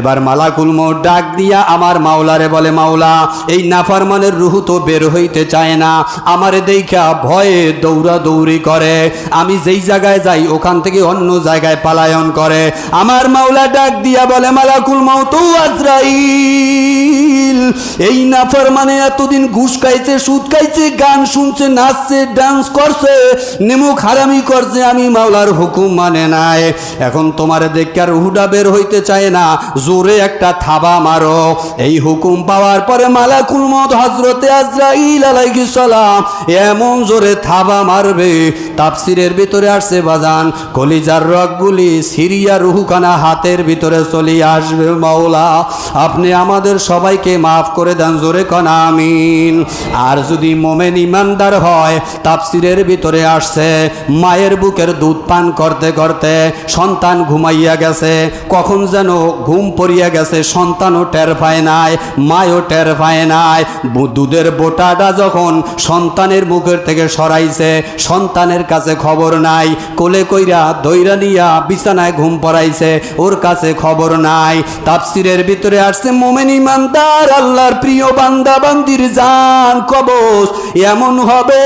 এবার মালাকুল মৌ ডাক দিয়া আমার মাওলারে বলে, মাওলা, এই নাফারমানের রুহু তো বের হইতে চায় না। আমারে দেখা ভয়ে দৌড়া দৌড়ি করে। আমি যেই জায়গায় যাই, ওখান থেকে অন্য জায়গায় পালায়ন করে। আমার মাওলা ডাক দিয়া বলে, মালাকুল মৌ তো আজরাইল, এই নাফার মানে এতদিন ঘুষ খাইছে, সুদ খাইছে, গান শুনছে, নাচছে ডান্স করছে নেমুক হারামি করছে, আমি মাওলার হুকুম মানে নাই। এখন তোমার দেখে আর হুডা বের হইতে চায় না। জোরে একটা থাবা মারো। এই হুকুম পাওয়ার পরে মালাকুল মত হজরতে এমন জোরে থাবা মারবে, তাফসিরের ভিতরে আসছে, বাজান, কলিজার রগগুলি সিরিয়া রুহুখানা হাতের ভিতরে চলে আসবে, মাওলা, আপনি আমাদের সবাইকে মাফ করে দেন, জোরে কনা, আমিন। আর যদি মোমেন ইমানদার হয়, তাফসিরের ভিতরে আসছে, মায়ের বুকের দুধ পান করতে করতে সন্তান ঘুমাইয়া গেছে, কখন যেন ঘুম পড়িয়া গেছে, সন্তানও টের পায় নাই, মায়ও টের পায় নাই। দুধের বোটাটা যখন সন্তানের মুখের থেকে সরাইছে, সন্তানের কাছে খবর নাই, কোলে কইরা দইরা নিয়া বিছানায় ঘুম পড়াইছে, ওর কাছে খবর নাই। তাফসিরের ভিতরে আসছে, মোমেন ইমানদার, আল্লাহর প্রিয় বান্দা, বান্দির জান, কবচ, এমন হবে।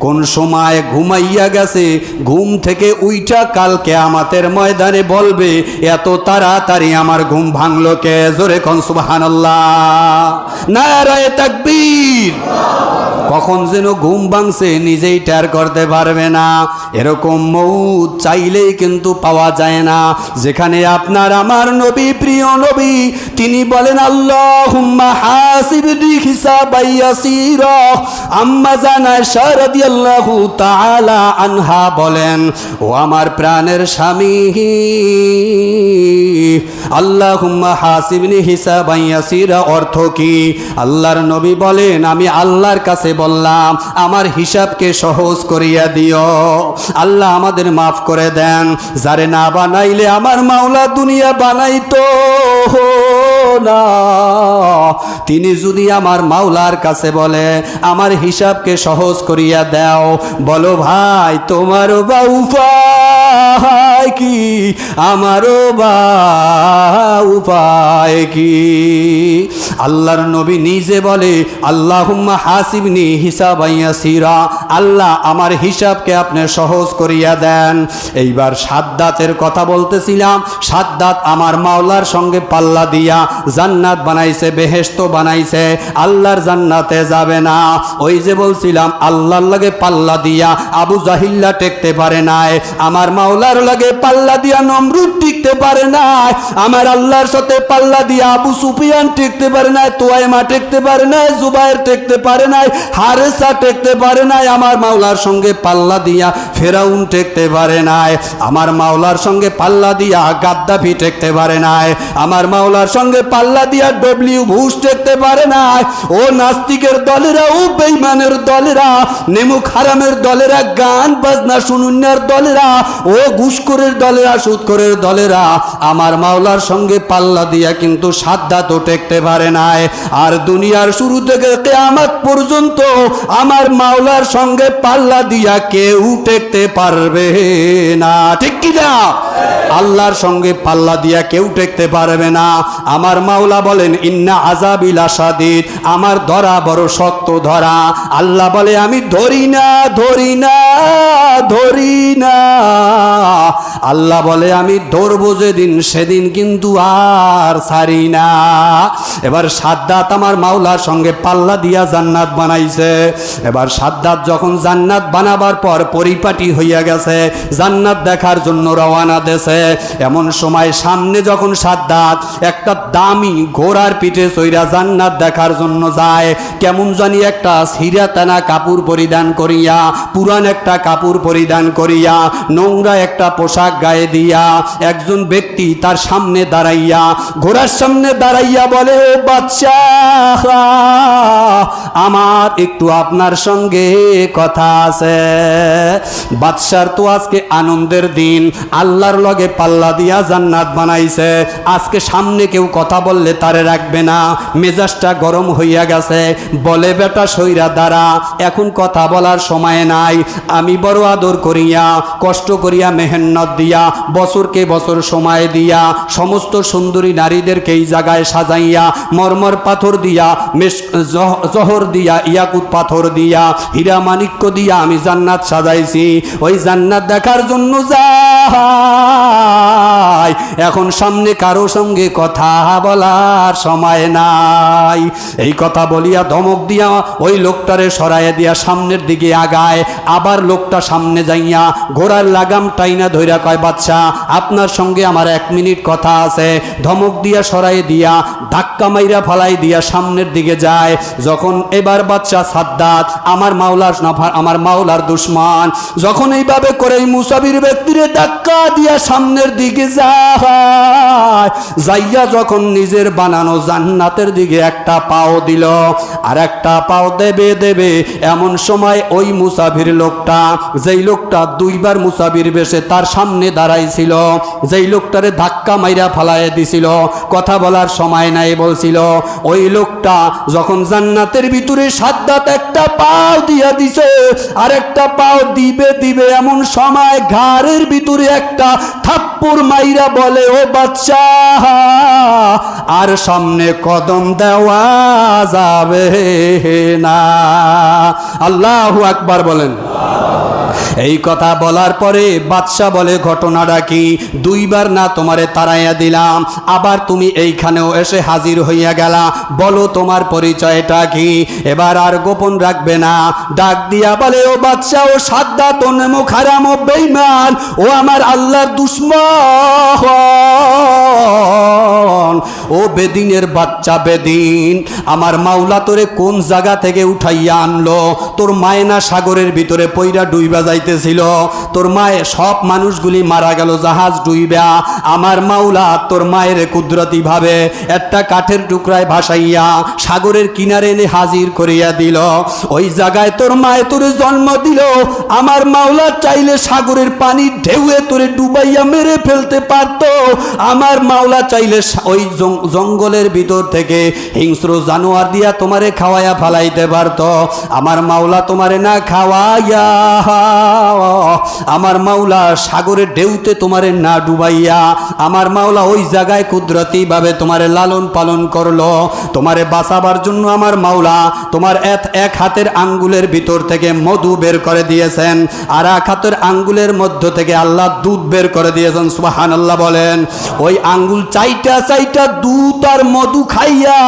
কোন সময় ঘুমাইয়া গেছে, ঘুম থেকে উইটা কালকে আমাদের ময়দানে বলবে, এত তাড়াতাড়ি আমার ঘুম ভাঙলো কে? জোরে কন তাকবীর। কখন যেন ঘুম ভাঙছে, নিজেই টের করতে পারবে না। এরকম মৌত চাইলেই কিন্তু পাওয়া যায় না। যেখানে আপনার আমার নবী, প্রিয় নবী, তিনি বলেন আল্লাহ আম্মা জানা আনহা বলেন, ও আমার প্রাণের স্বামী হাসিবনি অর্থ কি? আল্লাহর নবী বলেন, আমি আল্লাহর কাছে বললাম, আমার হিসাবকে সহজ করিয়া দিও। আল্লাহ আমাদের মাফ করে দেন। যারে না বানাইলে আমার মাওলা দুনিয়া বানাইতো না। তিনি যদি আমার মাওলার কাছে বলে, আমার হিসাবকে সহজ করিয়া দাও বলো ভাই তোমার বা উপায় কি? আমারও বা উপায় কি? আল্লাহর নবী নিজে বলে, আল্লাহুম্মা হাসিবনি হিসাবাইয়া সিরা আল্লাহ আমার হিসাবকে আপনি সহজ করিয়া দেন। এইবার সাদ্দাতের কথা বলতেছিলাম। সাদ্দাত আমার মাওলার সঙ্গে পাল্লা দিয়া জান্নাত বানাইছে বেহেস্ত বানাইছে। আল্লাহর জান্নাতে যাবে না। ওই যে বলছিলাম, আল্লাহর লাগে পাল্লা দিয়া আবু জাহিল্লা টেকতে পারে নাই। আমার মাওলার লাগে পাল্লা দিয়া নমরুদ টিকতে পারে নাই। আমার আল্লাহর সাথে পাল্লা দিয়া আবু সুফিয়ান টিকতে পারে নাই, তোয়াইমা টেকতে পারে নাই, জুবাইর টেকতে পারে নাই, হারেসা টেকতে পারে নাই, আমার মাওলার সঙ্গে পাল্লা দিয়া ফেরাউন টেকতে পারে নাই, আমার মাওলার সঙ্গে পাল্লা দিয়া গাদ্দাফি টেকতে পারে নাই, আমার মাওলার সঙ্গে পাল্লা দিয়া ডব্লিউ ভুস টেকতে পারে নাই। ও নাস্তিকের দলেরা, ও বেইমানের দলেরা নেমু খারামের দলেরা, গান বাজনা শুনুন্যার দলেরা, ও ঘুষখোরের দলেরা সুদখোরের দলেরা। আমার মাওলার সঙ্গে পাল্লা দিয়া কিন্তু সাদ্দা তো টেকতে পারে নাই। আর দুনিয়ার শুরু থেকে কেয়ামত পর্যন্ত আমার মাওলার সঙ্গে পাল্লা দিয়া কেউ টেকতে পারবে না। ঠিক কি না? আল্লাহর সঙ্গে পাল্লা দিয়া কেউ টেকতে পারবে না। আমার মাওলা বলেন, ইন্না আজাবিল আসাদিদ আমার ধরা বড় শক্ত ধরা। আল্লাহ বলে, আমি ধরি না ধরি না ধরি না। আল্লাহ বলে, আমি ধরবো যেদিন সেদিন কিন্তু আর ছাড়ি না। এবার সাদ্দাত আমার মাওলার সঙ্গে পাল্লা দিয়া জান্নাত বানাইছে। এবার সাদ্দাত যখন জান্নাত বানাবার পর পরিপাটি হইয়া গেছে, জান্নাত দেখার জন্য রওয়ানা দেছে। এমন সময় সামনে যখন সাদ্দাত একটা দামি ঘোড়ার পিঠে সইরা জান্নাত দেখার জন্য যায়, কেমন জানি একটা সিরা সিরাতানা কাপড় পরিধান করিয়া, পুরান একটা কাপড় পরিধান করিয়া, নোংরা একটা পোশাক গায়ে দিয়া একজন ব্যক্তি তার সামনে দাঁড়াইয়া, ঘোড়ার সামনে দাঁড়াইয়া বলে, ও বাদশাহ আমার একটু আপনার সঙ্গে কথা আছে। বাদশার তো আজকে আনন্দের দিন, আল্লাহর লগে পাল্লা দিয়া জান্নাত বানাইছে। আজকে সামনে কেউ কথা বললে তারে রাখবে না। মেজাজটা গরম হইয়া গেছে। বলে, বেটা, সইরা দ্বারা এখন কথা বলার সময় নাই। আমি বড় আদর করিয়া, কষ্ট করিয়া মেহনত দিয়া, বছরকে বছর সময় দিয়া, সমস্ত সুন্দরী নারীদেরকে এই জায়গায় সাজাইয়া, মর্মর পাথর দিয়া জহর দিয়া, ইয়াকুত পাথর দিয়া, হীরা মানিক্য দিয়া আমি জান্নাত সাজাইছি। ওই জান্নাত দেখার জন্য যাই। এখন সামনে কারও সঙ্গে কথা বলার সময় নাই। এই কথা বলিয়া ধমক দিয়া ওই লোকটারে সরাইয়া দিয়া সামনের দিকে আগায়। আবার লোকটা সামনে যাইয়া ঘোড়ার লাগাম টাইনা ধইরা কয় বাচ্চা আপনার সঙ্গে আমার এক মিনিট কথা আছে। ধমক দিয়া সরাই দিয়া, ধাক্কা মাইরা ফালাই দিয়া সামনের দিকে যায়। যখন এবার বাচ্চা সাদ্দাত, আমার মাওলার নাফার আমার মাওলার দুশ্মন। যখন এইভাবে করে মুসাবির ব্যক্তিরে ধাক্কা দিয়া সামনের দিকে যায়। যাইয়া যখন নিজের বানানো জান্নাতের দিকে একটা পাও দিল, আর একটা পাও দেবে দেবে। এমন সময় ওই মুসাফির লোকটা, যেই লোকটা দুইবার মুসাফির বেশে, তার সামনে দাঁড়াইছিল, যেই লোকটারে ধাক্কা মাইরা ফালাইয়া দিছিল, কথা বলার সময় নাই বলছিল, ওই লোকটা যখন জান্নাতের ভিতরে সাদ্দাত একটা পাও দিয়া দিছে, আর একটা পাও দিবে দিবে এমন সময় ঘাড়ের ভিতরে একটা থাপ্পড় মাইরা বলে, ও বাচ্চা আর সামনে কদম দেওয়া যাবে না। আল্লাহু আকবার বলেন। এই কথা বলার পরে বাদশাহ বলে, ঘটনাটা কি? দুইবার না তোমারে তাড়াইয়া দিলাম, আবার তুমি এইখানেও এসে হাজির হইয়া গেলা। বলো তোমার পরিচয়টা কি? এবার আর গোপন রাখবে না। ডাক দিয়া বলে, ও বাদশাহ, ও সাদ্দা তো খারাম ও বেইমান ও আমার আল্লাহর দুশ্মন। ও বেদিনের বাচ্চা বেদিন, আমার মাওলা তোরে কোন জায়গা থেকে উঠাইয়া আনলো? তোর মায়না সাগরের ভিতরে পইরা ডুইবা যাইতেছিল? তোর মায়ে সব মানুষগুলি মারা গেল জাহাজ ডুইবা। আমার মাওলা তোর মায়ের কুদরতি ভাবে একটা কাঠের টুকরায় ভাসাইয়া সাগরের কিনারে এনে হাজির করিয়া দিল। ওই জায়গায় তোর মায়ে তোরে জন্ম দিল। আমার মাওলা চাইলে সাগরের পানি ঢেউয়ে তোরে ডুবাইয়া মেরে ফেলতে পারতো। আমার মাওলা চাইলে ওই জঙ্গলের ভিতর থেকে হিংস্র জানোয়ার দিয়া তোমারে খাওয়াইয়া ফালাইতে পারতো। আমার মাওলা তোমারে না খাওয়াইয়া, আমার মাওলা সাগরের ঢেউতে তোমারে না ডুবাইয়া, আমার মাওলা ওই জায়গায় কুদরতি ভাবে তোমারে লালন পালন করল। তোমারে বাঁচাবার জন্য আমার মাওলা তোমার এক হাতের আঙ্গুলের ভিতর থেকে মধু বের করে দিয়েছেন, আর এক হাতের আঙ্গুলের মধ্য থেকে আল্লাহ দুধ বের করে দিয়েছেন। সুবাহান আল্লাহ বলেন, ওই আঙ্গুল চাইটা চাইটা দুধ আর মধু খাইয়া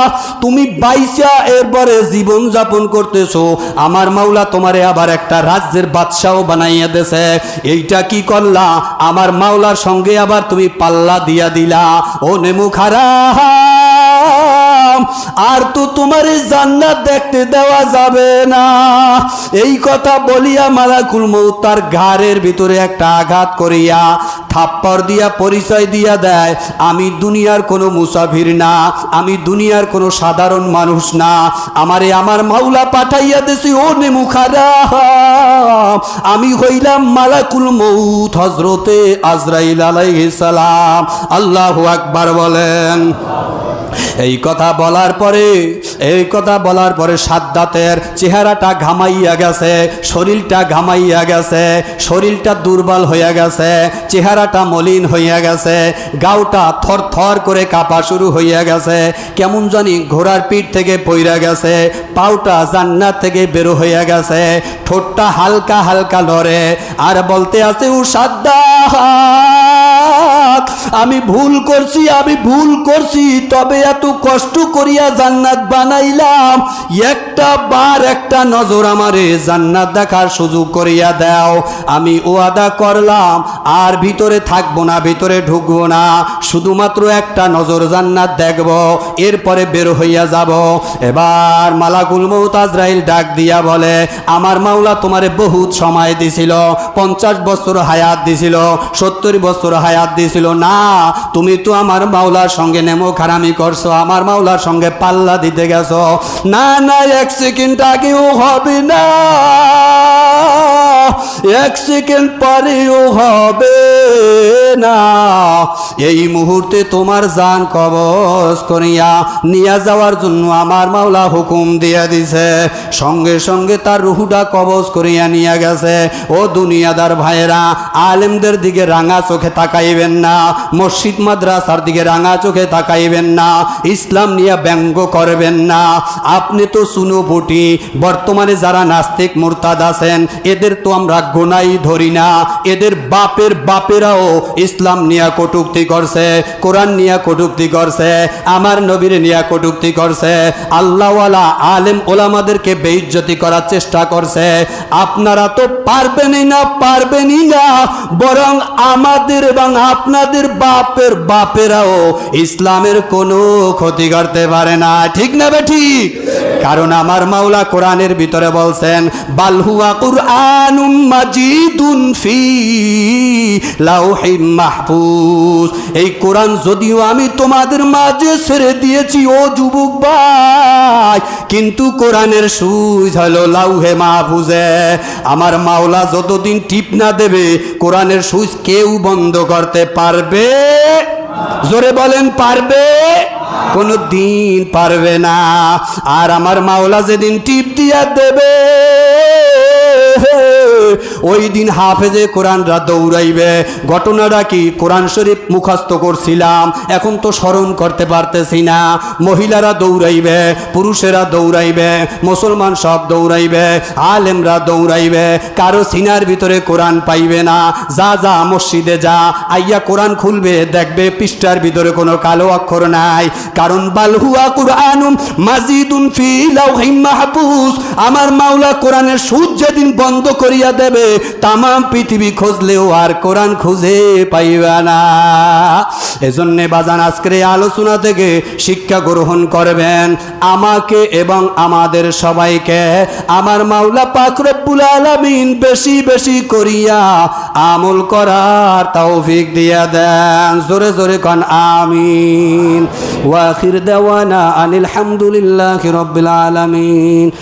তুমি বাইসা এরপরে জীবন যাপন করতেছো। আমার মাওলা তোমারে আবার একটা রাজ্যের বাদশাও বানাইয়া দেছে। এইটা কি করলা? আমার মাওলার সঙ্গে আবার তুমি পাল্লা দিয়া দিলা। ও নেমু খারাপ আর তো তোমার জান্নাত দেখতে দেওয়া যাবে না। এই কথা বলিয়া মালাকুল মৌত তার ঘাড়ের ভিতরে একটা আঘাত করিয়া থাপ্পড় দিয়া, পরিচয় দিয়া দেয়, আমি দুনিয়ার কোনো মুসাফির না, আমি দুনিয়ার কোনো সাধারণ মানুষ না। আমারে আমার মাওলা পাঠাইয়া দেছি, ও নেমু খারাপ আমি হইলাম মালাকুল মৌত হজরতে আজরাইল আলাইহিস সালাম। আল্লাহু আকবার বলেন। এই কথা বলার পরে, এই কথা বলার পরে সাদ্দাতের চেহারাটা ঘামাইয়া গেছে, শরীরটা ঘামাইয়া গেছে, শরীরটা দুর্বল হইয়া গেছে, চেহারাটা মলিন হইয়া গেছে গাওটা থর থর করে কাঁপা শুরু হইয়া গেছে, কেমন জানি ঘোড়ার পিঠ থেকে পইরা গেছে পাউটা জান্নাত থেকে বেরো হইয়া গেছে, ঠোঁটটা হালকা হালকা লড়ে আর বলতে আছে, ও সাদ্দাত আমি ভুল করছি, আমি ভুল করছি, তবে এত কষ্ট করিয়া জান্নাত বানাইলাম। একটা বার একটা নজর আমারে জান্নাত দেখার সুযোগ করিয়া দাও। আমি ওয়াদা করলাম, আর ভিতরে থাকব না, ভিতরে ঢুকবো না। শুধুমাত্র একটা নজর জান্নাত দেখব, এরপরে বের হইয়া যাব। এবার মালাকুল মৌত আজরাইল ডাক দিয়া বলে, আমার মাওলা তোমারে বহুত সময় দিছিল, পঞ্চাশ বছর হায়াত দিছিল, সত্তর বছর হায়াত দিছিল, না তুমি তো আমার মাওলার সঙ্গে নেমো খারামি করছ, আমার মাওলার সঙ্গে পাল্লা দিতে গেছো। না না, এক সেকেন্ড আগেও হবে না। এক সেকেন্ড পরেও হবে না। এই মুহূর্তে তোমার জান কবজ করিয়া নিয়ে যাওয়ার জন্য আমার মাওলা হুকুম দিয়া দিছে। সঙ্গে সঙ্গে তার রুহুটা কবজ করিয়া নিয়ে গেছে। ও দুনিয়াদার ভাইয়েরা, আলেমদের দিকে রাঙা চোখে তাকাইবেন না, মসজিদ মাদ্রাসার দিকে রাঙা চোখে তাকাইবেন না, ইসলাম নিয়ে ব্যঙ্গ করবেন না। আপনি তো সুনোপুটি বর্তমানে যারা নাস্তিক মুরতাদ আছেন, এদের তো আমরা গোনাই ধরি না। এদের বাপের বাপেরাও ইসলাম নিয়ে কটুক্তি করছে, কোরআন নিয়ে কটুক্তি করছে, আমার নবীর নিয়ে কটুক্তি করছে। আল্লাহওয়ালা আলেম ওলামাদেরকে বেইজ্জতি করার চেষ্টা করছে। আপনারা তো পারবেনই না পারবেনই না। বরং আমাদের এবং আপনাদের বাপের বাপেরাও ইসলামের কোনো ক্ষতি করতে পারে না। ঠিক না বে ঠিক? কারণ আমার মাওলা কোরআনের ভিতরে বলছেন বালহুয়া কুরআনুম মাজিদুন ফি লাউহিম মাহফুজ। এই কোরআন যদিও আমি তোমাদের মাঝে ছেড়ে দিয়েছি, ও যুবক ভাই, কিন্তু কোরআনের সুইচ হলো লাউহে মাহফুজে। আমার মাওলা যতদিন টিপ না দেবে, কোরআনের সুইচ কেউ বন্ধ করতে পারবে? জোরে বলেন, পারবে? কোনো দিন পারবে না। আর আমার মাওলা যেদিন টিপ দিয়া দেবে, ওই দিন হাফেজে কোরআনরা দৌড়াইবে। ঘটনাটা কি? কোরআন শরীফ মুখস্থ করছিলাম, এখন তো স্মরণ করতে পারতেছি না। মহিলারা দৌড়াইবে, পুরুষেরা দৌড়াইবে, মুসলমান সব দৌড়াইবে, আলেমরা দৌড়াইবে, কারও সিনার ভিতরে কোরআন পাইবে না। যা যা, মসজিদে যা, আইয়া কোরআন খুলবে, দেখবে পৃষ্ঠার ভিতরে কোনো কালো অক্ষর নাই। কারণ বালহুয়া কুরআনুম মাজিদুন ফি লাউহিম মাহফুজ। আমার মাওলা কোরআনের সুদ যেদিন বন্ধ করিয়া দেবে তাম পৃথিবী খুঁজলেও আর কোরআন খুঁজে পাইবে না। এজন্যে বাজান, আজকের আলোচনা থেকে শিক্ষা গ্রহণ করবেন আমাকে এবং আমাদের সবাইকে। আমার মাওলা পাক রব্বুল আলামিন বেশি বেশি করিয়া আমল করার তৌফিক দিয়া দেন। জোরে জোরে কন, আমিন। وآخر دوانا أن الحمد لله رب العالمين.